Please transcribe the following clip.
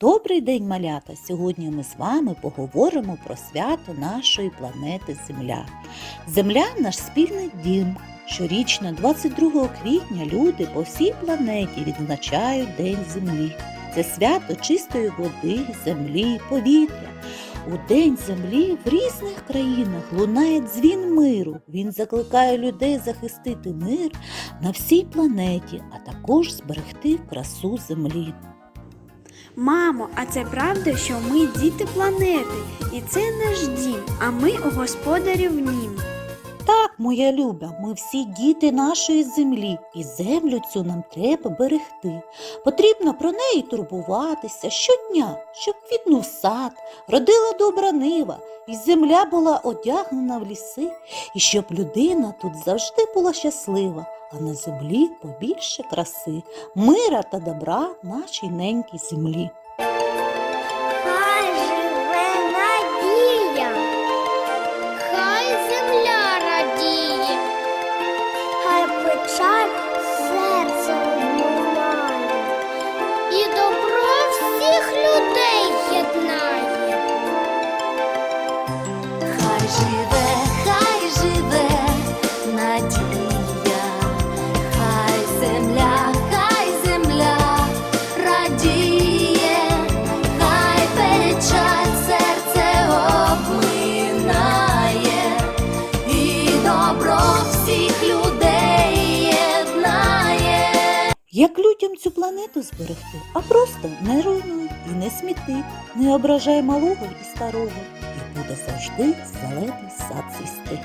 Добрий день, малята! Сьогодні ми з вами поговоримо про свято нашої планети Земля. Земля наш спільний дім. Щорічно, 22 квітня, люди по всій планеті відзначають День Землі. Це свято чистої води, землі, повітря. У День Землі в різних країнах лунає дзвін миру. Він закликає людей захистити мир на всій планеті, а також зберегти красу землі. Мамо, а це правда, що ми діти планети, і це наш дім, а ми господарі в нім. Так, моя люба, ми всі діти нашої землі, і землю цю нам треба берегти. Потрібно про неї турбуватися щодня, щоб квітнув сад, родила добра нива, і земля була одягнена в ліси, і щоб людина тут завжди була щаслива, а на землі побільше краси, мира та добра нашій ненькій землі. Живе Як людям цю планету зберегти, а просто не руйнуй і не сміти, не ображай малого і старого, і буде завжди зелений сад цвісти.